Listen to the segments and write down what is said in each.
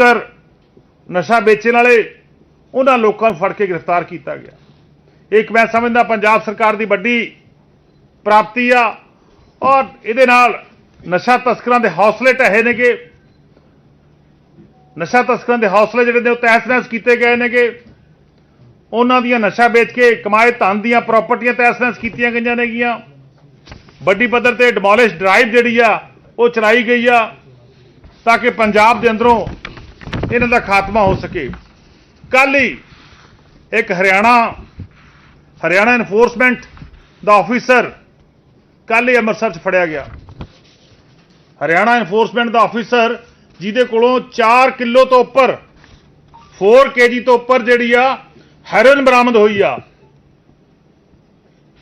ਕਰ ਨਸ਼ਾ ਵੇਚਣ ਵਾਲੇ, ਉਹਨਾਂ ਲੋਕਾਂ ਨੂੰ ਫੜ ਕੇ ਗ੍ਰਿਫਤਾਰ ਕੀਤਾ ਗਿਆ। ਇੱਕ ਮੈਂ ਸਮਝਦਾ ਪੰਜਾਬ ਸਰਕਾਰ ਦੀ ਵੱਡੀ ਪ੍ਰਾਪਤੀ ਆ, ਔਰ ਇਹਦੇ ਨਾਲ ਨਸ਼ਾ ਤਸਕਰਾਂ ਦੇ ਹੌਸਲੇ ਢਹੇ ਨੇਗੇ। ਨਸ਼ਾ ਤਸਕਰਾਂ ਦੇ ਹੌਸਲੇ ਜਿਹੜੇ ਨੇ ਉਹ ਤਹਿਸ-ਨਹਿਸ ਕੀਤੇ ਗਏ ਨੇਗੇ। ਉਹਨਾਂ ਦੀਆਂ ਨਸ਼ਾ ਵੇਚ ਕੇ ਕਮਾਏ ਧਨ ਦੀਆਂ ਪ੍ਰਾਪਰਟੀਆਂ ਤਹਿਸ-ਨਹਿਸ ਕੀਤੀਆਂ ਗਈਆਂ ਨੇਗੀਆਂ। ਵੱਡੀ ਪੱਧਰ ਤੇ ਡਿਮੋਲਿਸ਼ ਡਰਾਈਵ ਜਿਹੜੀ ਆ, ਉਹ ਚਲਾਈ ਗਈ ਆ, ਤਾਂ ਕਿ ਪੰਜਾਬ ਦੇ ਅੰਦਰੋਂ ਇਹਨਾਂ ਦਾ ਖਾਤਮਾ ਹੋ ਸਕੇ। ਕੱਲ ਹੀ ਇੱਕ ਹਰਿਆਣਾ ਹਰਿਆਣਾ ਐਨਫੋਰਸਮੈਂਟ ਦਾ ਆਫੀਸਰ ਕੱਲ ਹੀ ਅੰਮ੍ਰਿਤਸਰ 'ਚ ਫੜਿਆ ਗਿਆ। ਹਰਿਆਣਾ ਐਨਫੋਰਸਮੈਂਟ ਦਾ ਆਫੀਸਰ ਜਿਹਦੇ ਕੋਲੋਂ 4 ਕਿਲੋ ਤੋਂ ਉੱਪਰ 4 ਕੇਜੀ ਤੋਂ ਉੱਪਰ ਜਿਹੜੀ ਆ ਹੈਰੋਇਨ ਬਰਾਮਦ ਹੋਈ ਆ।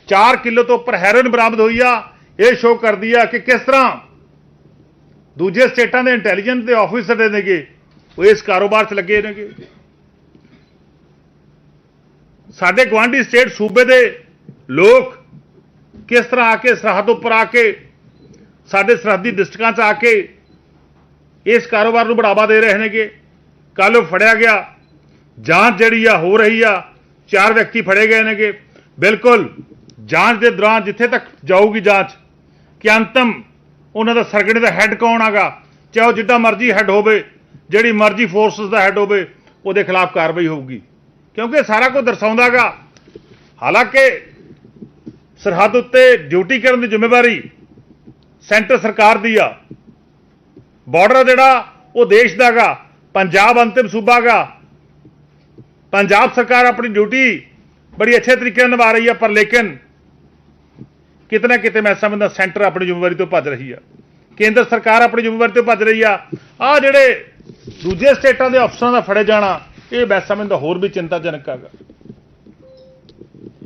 4 ਕਿਲੋ ਤੋਂ ਉੱਪਰ ਹੈਰੋਇਨ ਬਰਾਮਦ ਹੋਈ ਆ। ਇਹ ਸ਼ੋਅ ਕਰਦੀ ਆ ਕਿ ਕਿਸ ਤਰ੍ਹਾਂ ਦੂਜੇ ਸਟੇਟਾਂ ਦੇ ਇੰਟੈਲੀਜੈਂਸ ਦੇ ਆਫੀਸਰ ਦੇ ਨੇਗੇ ਉਹ ਇਸ ਕਾਰੋਬਾਰ 'ਚ ਲੱਗੇ ਨੇਗੇ ਸਾਡੇ ਗਵਾਂਢੀ ਸਟੇਟ ਸੂਬੇ ਦੇ ਲੋਕ ਕਿਸ ਤਰ੍ਹਾਂ ਆ ਕੇ ਸਰਹੱਦ ਉੱਪਰ ਆ ਕੇ, ਸਾਡੇ ਸਰਹੱਦੀ ਡਿਸਟ੍ਰਿਕਾਂ 'ਚ ਆ ਕੇ ਇਸ ਕਾਰੋਬਾਰ ਨੂੰ ਬੜਾਵਾ ਦੇ ਰਹੇ ਨੇਗੇ। ਕੱਲ ਉਹ ਫੜਿਆ ਗਿਆ। ਜਾਂਚ ਜਿਹੜੀ ਆ ਹੋ ਰਹੀ ਆ, ਚਾਰ ਵਿਅਕਤੀ ਫੜੇ ਗਏ ਨੇਗੇ। ਬਿਲਕੁਲ ਜਾਂਚ ਦੇ ਦੌਰਾਨ ਜਿੱਥੇ ਤੱਕ ਜਾਊਗੀ ਜਾਂਚ, ਕਿ ਅੰਤਮ ਉਹਨਾਂ ਦਾ ਸਰਗਣੇ ਦਾ ਹੈੱਡ ਕੌਣ ਆਗਾ, ਚਾਹੇ ਉਹ ਜਿੱਦਾਂ ਮਰਜ਼ੀ ਹੈੱਡ ਹੋਵੇ ਜਿਹੜੀ ਮਰਜ਼ੀ ਫੋਰਸਸ ਦਾ ਹੈੱਡ ਹੋਵੇ, ਉਹਦੇ ਖਿਲਾਫ ਕਾਰਵਾਈ ਹੋਊਗੀ। ਕਿਉਂਕਿ ਇਹ ਸਾਰਾ ਕੁਝ ਦਰਸਾਉਂਦਾਗਾ। ਹਾਲਾਂਕਿ ਸਰਹੱਦ ਉੱਤੇ ਡਿਊਟੀ ਕਰਨ ਦੀ ਜ਼ਿੰਮੇਵਾਰੀ ਸੈਂਟਰ ਸਰਕਾਰ ਦੀ ਆ। ਬਾਰਡਰ ਜਿਹੜਾ, ਉਹ ਦੇਸ਼ ਦਾਗਾ, ਪੰਜਾਬ ਅੰਤਿਮ ਸੂਬਾਗਾ। ਪੰਜਾਬ ਸਰਕਾਰ ਆਪਣੀ ਡਿਊਟੀ ਬੜੀ ਅੱਛੇ ਤਰੀਕੇ ਨਾਲ ਨਿਭਾ ਰਹੀ ਆ, ਪਰ ਲੇਕਿਨ ਕਿਤੇ ਨਾ ਕਿਤੇ ਮੈਂ ਸਮਝਦਾ ਸੈਂਟਰ ਆਪਣੀ ਜ਼ਿੰਮੇਵਾਰੀ ਤੋਂ ਭੱਜ ਰਹੀ ਆ। ਕੇਂਦਰ ਸਰਕਾਰ ਆਪਣੀ ਜ਼ਿੰਮੇਵਾਰੀ ਤੋਂ ਭੱਜ ਰਹੀ ਆ। ਆ ਜਿਹੜੇ ਦੂਜੇ ਸਟੇਟਾਂ ਦੇ ਅਫਸਰਾਂ ਦਾ ਫੜੇ ਜਾਣਾ, ਇਹ ਮੈਂ ਸਮਝਦਾ ਹੋਰ ਵੀ ਚਿੰਤਾਜਨਕ ਹੈਗਾ।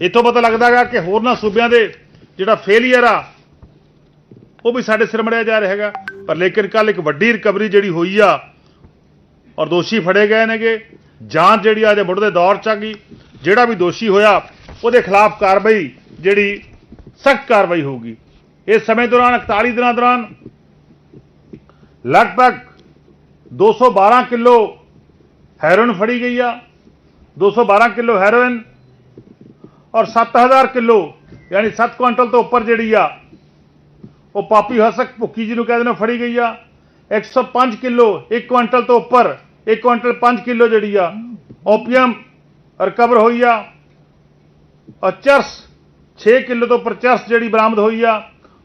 ਇਥੋਂ ਪਤਾ ਲੱਗਦਾਗਾ ਕਿ ਹੋਰਨਾਂ ਸੂਬਿਆਂ ਦੇ ਜਿਹੜਾ ਫੇਲੀਅਰ ਆ, ਉਹ ਵੀ ਸਾਡੇ ਸਿਰ ਮੜਿਆ ਜਾ ਰਿਹਾ ਹੈਗਾ। ਪਰ ਲੇਕਿਨ ਕੱਲ ਇੱਕ ਵੱਡੀ ਰਿਕਵਰੀ ਜਿਹੜੀ ਹੋਈ ਆ, ਔਰ ਦੋਸ਼ੀ ਫੜੇ ਗਏ ਨੇਗੇ। ਜਾਂਚ ਜਿਹੜੀ ਆ ਜੇ ਮੁੱਢ ਦੇ ਦੌਰ ਚ ਆ ਗਈ। ਜਿਹੜਾ ਵੀ ਦੋਸ਼ੀ ਹੋਇਆ, ਉਹਦੇ ਖਿਲਾਫ ਕਾਰਵਾਈ ਜਿਹੜੀ ਸਖਤ ਕਾਰਵਾਈ ਹੋਊਗੀ। ਇਸ ਸਮੇਂ ਦੌਰਾਨ 41 ਦਿਨਾਂ ਦੌਰਾਨ, ਲਗਭਗ 212 ਕਿਲੋ ਹੈਰੋਇਨ ਫੜੀ ਗਈ ਆ 212 ਕਿਲੋ ਹੈਰੋਇਨ ਔਰ 7000 ਕਿਲੋ, ਯਾਨੀ 7 ਕੁਇੰਟਲ ਤੋਂ ਉੱਪਰ ਜਿਹੜੀ ਆ, ਉਹ ਪਾਪੀ ਹਸਕ ਭੁੱਕੀ ਜਿਹਨੂੰ ਕਹਿੰਦੇ ਨੇ ਫੜੀ ਗਈ ਆ। 105 ਕਿਲੋ 1 ਕੁਇੰਟਲ ਤੋਂ ਉੱਪਰ 1 ਕੁਇੰਟਲ 5 ਕਿਲੋ ਜਿਹੜੀ ਆ, ਓਪੀਅਮ ਰਿਕਵਰ ਹੋਈ ਆ ਔਰ ਚਰਸ 6 ਕਿਲੋ ਤੋਂ ਉੱਪਰ ਚਰਸ ਜਿਹੜੀ ਬਰਾਮਦ ਹੋਈ ਆ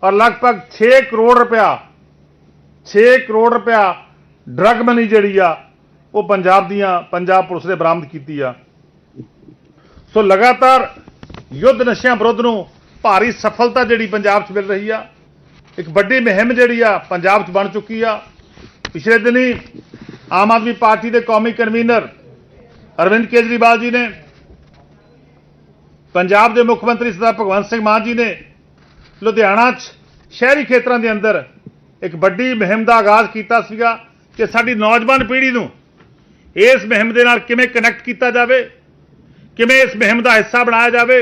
ਔਰ ਲਗਭਗ 6 ਕਰੋੜ ਰੁਪਇਆ 6 ਕਰੋੜ ਰੁਪਇਆ ਡਰੱਗ ਮਨੀ ਜਿਹੜੀ ਆ, ਉਹ ਪੰਜਾਬ ਦੀਆਂ ਪੰਜਾਬ ਪੁਲਿਸ ਨੇ ਬਰਾਮਦ ਕੀਤੀ ਆ। ਸੋ ਲਗਾਤਾਰ ਯੁੱਧ ਨਸ਼ਿਆਂ ਵਿਰੁੱਧ ਨੂੰ ਭਾਰੀ ਸਫਲਤਾ ਜਿਹੜੀ ਪੰਜਾਬ 'ਚ ਮਿਲ ਰਹੀ ਆ, ਇੱਕ ਵੱਡੀ ਮੁਹਿੰਮ ਜਿਹੜੀ ਆ ਪੰਜਾਬ 'ਚ ਬਣ ਚੁੱਕੀ ਆ। ਪਿਛਲੇ ਦਿਨੀ ਆਮ ਆਦਮੀ ਪਾਰਟੀ ਦੇ ਕੌਮੀ ਕਨਵੀਨਰ ਅਰਵਿੰਦ ਕੇਜਰੀਵਾਲ ਜੀ ਨੇ, ਪੰਜਾਬ ਦੇ ਮੁੱਖ ਮੰਤਰੀ ਸਰਦਾਰ ਭਗਵੰਤ ਸਿੰਘ ਮਾਨ ਜੀ ਨੇ ਲੁਧਿਆਣਾ 'ਚ ਸ਼ਹਿਰੀ ਖੇਤਰਾਂ ਦੇ ਅੰਦਰ ਇੱਕ ਵੱਡੀ ਮੁਹਿੰਮ ਦਾ ਆਗਾਜ਼ ਕੀਤਾ ਸੀਗਾ। ਕਿ ਸਾਡੀ ਨੌਜਵਾਨ ਪੀੜ੍ਹੀ ਨੂੰ ਇਸ ਮੁਹਿੰਮ ਦੇ ਨਾਲ ਕਿਵੇਂ ਕਨੈਕਟ ਕੀਤਾ ਜਾਵੇ, ਕਿਵੇਂ ਇਸ ਮੁਹਿੰਮ ਦਾ ਹਿੱਸਾ ਬਣਾਇਆ ਜਾਵੇ,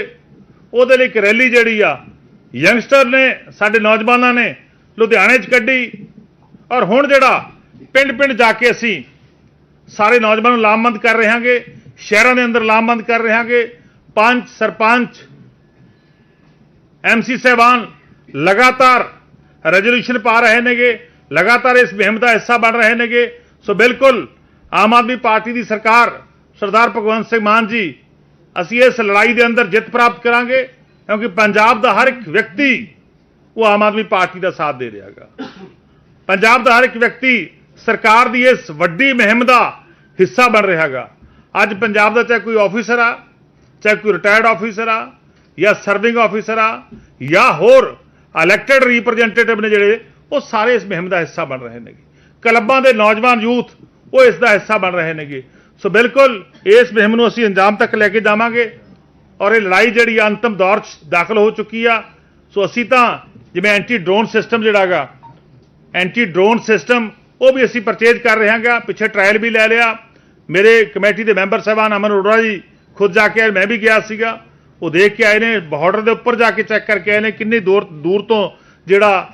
ਉਹਦੇ ਲਈ ਇੱਕ ਰੈਲੀ ਜਿਹੜੀ ਆ ਯੰਗਸਟਰ ਨੇ, ਸਾਡੇ ਨੌਜਵਾਨਾਂ ਨੇ ਲੁਧਿਆਣੇ 'ਚ ਕੱਢੀ ਔਰ ਹੁਣ ਜਿਹੜਾ ਪਿੰਡ-ਪਿੰਡ ਜਾ ਕੇ ਅਸੀਂ ਸਾਰੇ ਨੌਜਵਾਨਾਂ ਨੂੰ ਲਾਮਬੰਦ ਕਰ ਰਹੇ ਹਾਂਗੇ ਸ਼ਹਿਰਾਂ ਦੇ ਅੰਦਰ ਲਾਮਬੰਦ ਕਰ ਰਹੇ ਹਾਂਗੇ ਪੰਚ, ਸਰਪੰਚ ਐਮਸੀ ਸਹਿਬਾਨ ਲਗਾਤਾਰ ਰੈਜ਼ੋਲੂਸ਼ਨ ਪਾ ਰਹੇ ਨੇਗੇ ਲਗਾਤਾਰ ਇਸ ਮੁਹਿੰਮ ਦਾ ਹਿੱਸਾ ਬਣ ਰਹੇ ਨੇਗੇ। ਸੋ ਬਿਲਕੁਲ ਆਮ ਆਦਮੀ ਪਾਰਟੀ ਦੀ ਸਰਕਾਰ, ਸਰਦਾਰ ਭਗਵੰਤ ਸਿੰਘ ਮਾਨ ਜੀ, ਅਸੀਂ ਇਸ ਲੜਾਈ ਦੇ ਅੰਦਰ ਜਿੱਤ ਪ੍ਰਾਪਤ ਕਰਾਂਗੇ, ਕਿਉਂਕਿ ਪੰਜਾਬ ਦਾ ਹਰ ਇੱਕ ਵਿਅਕਤੀ ਉਹ ਆਮ ਆਦਮੀ ਪਾਰਟੀ ਦਾ ਸਾਥ ਦੇ ਰਿਹਾ ਹੈਗਾ। ਪੰਜਾਬ ਦਾ ਹਰ ਇੱਕ ਵਿਅਕਤੀ ਸਰਕਾਰ ਦੀ ਇਸ ਵੱਡੀ ਮੁਹਿੰਮ ਦਾ ਹਿੱਸਾ ਬਣ ਰਿਹਾ ਹੈਗਾ। ਅੱਜ ਪੰਜਾਬ ਦਾ ਚਾਹੇ ਕੋਈ ਆਫੀਸਰ ਆ, ਚਾਹੇ ਕੋਈ ਰਿਟਾਇਰਡ ਆਫੀਸਰ ਆ, ਜਾਂ ਸਰਵਿੰਗ ਆਫੀਸਰ ਆ, ਜਾਂ ਹੋਰ ਇਲੈਕਟਿਡ ਰਿਪਰੈਜ਼ੈਂਟੇਟਿਵ ਨੇ ਜਿਹੜੇ ਉਹ ਸਾਰੇ ਇਸ ਮੁਹਿੰਮ ਦਾ ਹਿੱਸਾ ਬਣ ਰਹੇ ਨੇਗੇ। ਕਲੱਬਾਂ ਦੇ ਨੌਜਵਾਨ ਯੂਥ ਉਹ ਇਸ ਦਾ ਹਿੱਸਾ ਬਣ ਰਹੇ ਨੇਗੇ। ਸੋ ਬਿਲਕੁਲ ਇਸ ਮੁਹਿੰਮ ਨੂੰ ਅਸੀਂ ਅੰਜਾਮ ਤੱਕ ਲੈ ਕੇ ਜਾਵਾਂਗੇ ਔਰ ਇਹ ਲੜਾਈ ਜਿਹੜੀ ਆ ਅੰਤਮ ਦੌਰ 'ਚ ਦਾਖਲ ਹੋ ਚੁੱਕੀ ਆ। ਸੋ ਅਸੀਂ ਤਾਂ ਜਿਵੇਂ ਐਂਟੀ ਡਰੋਨ ਸਿਸਟਮ ਜਿਹੜਾ ਹੈਗਾ ਐਂਟੀ ਡਰੋਨ ਸਿਸਟਮ ਉਹ ਵੀ ਅਸੀਂ ਪਰਚੇਜ ਕਰ ਰਹੇ ਹਾਂਗਾ ਪਿੱਛੇ ਟ੍ਰਾਇਲ ਵੀ ਲੈ ਲਿਆ। ਮੇਰੇ ਕਮੇਟੀ ਦੇ ਮੈਂਬਰ ਸਾਹਿਬਾਨ ਅਮਨ ਅਰੋੜਾ ਜੀ ਖੁਦ ਜਾ ਕੇ ਮੈਂ ਵੀ ਗਿਆ ਸੀਗਾ। ਉਹ ਦੇਖ ਕੇ ਆਏ ਨੇ ਬਾਰਡਰ ਦੇ ਉੱਪਰ ਜਾ ਕੇ ਚੈੱਕ ਕਰਕੇ ਆਏ ਨੇ, ਕਿੰਨੀ ਦੂਰ ਦੂਰ ਤੋਂ ਜਿਹੜਾ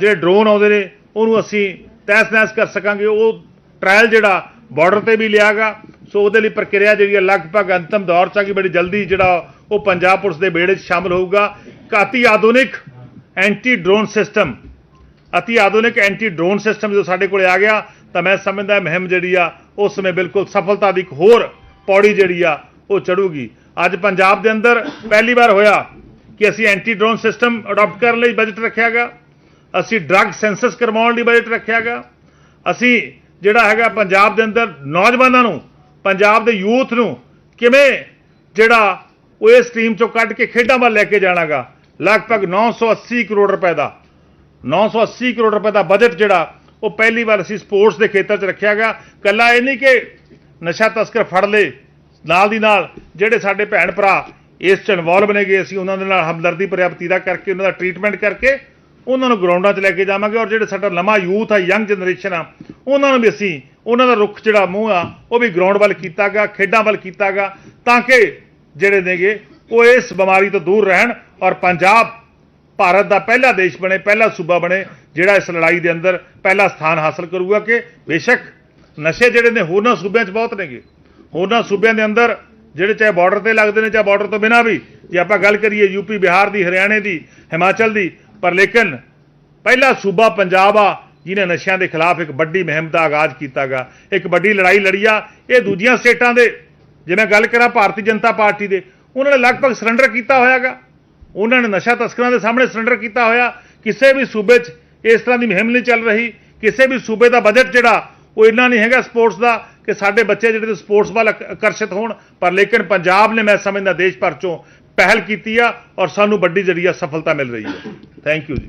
ਜਿਹੜੇ ਡਰੋਨ ਆਉਂਦੇ ਨੇ, ਉਹਨੂੰ ਅਸੀਂ ਤਹਿਸ ਨਹਿਸ ਕਰ ਸਕਾਂਗੇ। ਉਹ ਟ੍ਰਾਇਲ ਜਿਹੜਾ ਬਾਰਡਰ ਤੇ ਵੀ ਲਿਆਗਾ। ਸੋ ਉਹਦੇ ਲਈ ਪ੍ਰਕਿਰਿਆ ਜਿਹੜੀ ਹੈ ਲਗਭਗ ਅੰਤਮ ਦੌਰ 'ਚ ਆ ਕਿ ਬੜੀ ਜਲਦੀ ਜਿਹੜਾ ਉਹ ਪੰਜਾਬ ਪੁਲਿਸ ਦੇ ਬੇੜੇ 'ਚ ਸ਼ਾਮਲ ਹੋਊਗਾ। ਕਾਤੀ ਆਧੁਨਿਕ ਐਂਟੀ ਡਰੋਨ ਸਿਸਟਮ ਅਤੀ ਆਧੁਨਿਕ ਐਂਟੀ ਡਰੋਨ ਸਿਸਟਮ ਜੋ ਸਾਡੇ ਕੋਲੇ ਆ ਗਿਆ, ਤਾਂ ਮੈਂ ਸਮਝਦਾ ਇਹ ਮੁਹਿੰਮ ਜਿਹੜੀ ਆ, ਉਸ ਸਮੇਂ ਬਿਲਕੁਲ ਸਫਲਤਾ ਦੀ ਇੱਕ ਹੋਰ ਪੌੜੀ ਜਿਹੜੀ ਆ, ਉਹ ਚੜੂਗੀ। ਅੱਜ ਪੰਜਾਬ ਦੇ ਅੰਦਰ ਪਹਿਲੀ ਵਾਰ ਹੋਇਆ ਕਿ ਅਸੀਂ ਐਂਟੀ ਡਰੋਨ ਸਿਸਟਮ ਅਡਾਪਟ ਕਰਨ ਲਈ ਬਜਟ ਰੱਖਿਆ ਗਿਆ ਅਸੀਂ ਡਰੱਗ ਸੈਂਸਸ ਕਰਵਾਉਣ ਲਈ ਬਜਟ ਰੱਖਿਆ ਗਿਆ ਅਸੀਂ ਜਿਹੜਾ ਹੈਗਾ ਪੰਜਾਬ ਦੇ ਅੰਦਰ ਨੌਜਵਾਨਾਂ ਨੂੰ, ਪੰਜਾਬ ਦੇ ਯੂਥ ਨੂੰ ਕਿਵੇਂ ਜਿਹੜਾ ਉਹ ਇਸ ਟੀਮ ਚੋਂ ਕੱਢ ਕੇ ਖੇਡਾਂ ਵੱਲ ਲੈ ਕੇ ਜਾਣਾਗਾ, ਲਗਭਗ 980 ਕਰੋੜ ਰੁਪਏ ਦਾ 980 ਕਰੋੜ ਰੁਪਏ ਦਾ ਬਜਟ ਜਿਹੜਾ ਉਹ ਪਹਿਲੀ ਵਾਰ ਅਸੀਂ ਸਪੋਰਟਸ ਦੇ ਖੇਤਰ 'ਚ ਰੱਖਿਆ ਗਿਆ ਕੱਲਾ ਇਹ ਨਹੀਂ ਕਿ ਨਸ਼ਾ ਤਸਕਰ ਫੜ ਲੇ, ਨਾਲ ਦੀ ਨਾਲ ਜਿਹੜੇ ਸਾਡੇ ਭੈਣ ਭਰਾ ਇਸ 'ਚ ਇਨਵੋਲਵ ਨੇਗੇ ਅਸੀਂ, ਉਹਨਾਂ ਦੇ ਨਾਲ ਹਮਦਰਦੀ ਪ੍ਰਾਪਤੀ ਦਾ ਕਰਕੇ, ਉਹਨਾਂ ਦਾ ਟ੍ਰੀਟਮੈਂਟ ਕਰਕੇ, ਉਹਨਾਂ ਨੂੰ ਗਰਾਊਂਡਾਂ 'ਚ ਲੈ ਕੇ ਜਾਵਾਂਗੇ ਔਰ ਜਿਹੜੇ ਸਾਡਾ ਲੰਮਾ ਯੂਥ ਆ ਯੰਗ ਜਨਰੇਸ਼ਨ ਆ, ਉਹਨਾਂ ਨੂੰ ਵੀ ਅਸੀਂ, ਉਹਨਾਂ ਦਾ ਰੁਖ ਜਿਹੜਾ ਮੂੰਹ ਆ, ਉਹ ਵੀ ਗਰਾਊਂਡ ਵੱਲ ਕੀਤਾ ਗਿਆ ਖੇਡਾਂ ਵੱਲ ਕੀਤਾ ਗਿਆ ਤਾਂ ਕਿ ਜਿਹੜੇ ਨੇਗੇ, ਉਹ ਇਸ ਬਿਮਾਰੀ ਤੋਂ ਦੂਰ ਰਹਿਣ ਔਰ ਪੰਜਾਬ ਭਾਰਤ ਦਾ ਪਹਿਲਾ ਦੇਸ਼ ਬਣੇ, ਪਹਿਲਾ ਸੂਬਾ ਬਣੇ, ਜਿਹੜਾ ਇਸ ਲੜਾਈ ਦੇ ਅੰਦਰ ਪਹਿਲਾ ਸਥਾਨ ਹਾਸਲ ਕਰੂਗਾ ਕਿ ਬੇਸ਼ੱਕ ਨਸ਼ੇ ਜਿਹੜੇ ਨੇ ਹੋਰਨਾਂ ਸੂਬਿਆਂ 'ਚ ਬਹੁਤ ਨੇਗੇ। ਹੋਰਨਾਂ ਸੂਬਿਆਂ ਦੇ ਅੰਦਰ ਜਿਹੜੇ ਚਾਹੇ ਬਾਰਡਰ ਤੇ ਲੱਗਦੇ ਨੇ ਚਾਹੇ ਬਾਰਡਰ ਤੋਂ ਬਿਨਾਂ ਵੀ, ਜੇ ਆਪਾਂ ਗੱਲ ਕਰੀਏ ਯੂਪੀ ਬਿਹਾਰ ਦੀ, ਹਰਿਆਣੇ ਦੀ, ਹਿਮਾਚਲ ਦੀ, ਪਰ ਲੇਕਿਨ ਪਹਿਲਾ ਸੂਬਾ ਪੰਜਾਬ ਆ, ਜਿਹਨੇ ਨਸ਼ਿਆਂ ਦੇ ਖਿਲਾਫ ਇੱਕ ਵੱਡੀ ਮੁਹਿੰਮ ਦਾ ਆਗਾਜ਼ ਕੀਤਾਗਾ, ਇੱਕ ਵੱਡੀ ਲੜਾਈ ਲੜੀ ਆ, ਇਹ ਦੂਜੀਆਂ ਸਟੇਟਾਂ ਦੇ, ਜੇ ਮੈਂ ਗੱਲ ਕਰਾਂ ਭਾਰਤੀ ਜਨਤਾ ਪਾਰਟੀ ਦੇ, ਉਹਨਾਂ ਨੇ ਲਗਭਗ ਸਰੈਂਡਰ ਕੀਤਾ ਹੋਇਆਗਾ। ਉਹਨਾਂ ਨੇ ਨਸ਼ਾ ਤਸਕਰਾਂ ਦੇ ਸਾਹਮਣੇ ਸਰੈਂਡਰ ਕੀਤਾ ਹੋਇਆ। ਕਿਸੇ ਵੀ ਸੂਬੇ 'ਚ ਇਸ ਤਰ੍ਹਾਂ ਦੀ ਮੁਹਿੰਮ ਨਹੀਂ ਚੱਲ ਰਹੀ। ਕਿਸੇ ਵੀ ਸੂਬੇ ਦਾ ਬਜਟ ਜਿਹੜਾ, ਉਹ ਇੰਨਾ ਨਹੀਂ ਹੈਗਾ ਸਪੋਰਟਸ ਦਾ। ਕਿ ਸਾਡੇ ਬੱਚੇ ਜਿਹੜੇ ਸਪੋਰਟਸ ਵੱਲ ਆਕ- ਆਕਰਸ਼ਿਤ ਹੋਣ ਪਰ ਲੇਕਿਨ ਪੰਜਾਬ ਨੇ ਮੈਂ ਸਮਝਦਾ ਦੇਸ਼ ਭਰ ਚੋਂ ਪਹਿਲ ਕੀਤੀ ਆ ਔਰ ਸਾਨੂੰ ਵੱਡੀ ਜਿਹੜੀ ਆ ਸਫਲਤਾ ਮਿਲ ਰਹੀ ਹੈ। ਥੈਂਕ ਯੂ ਜੀ।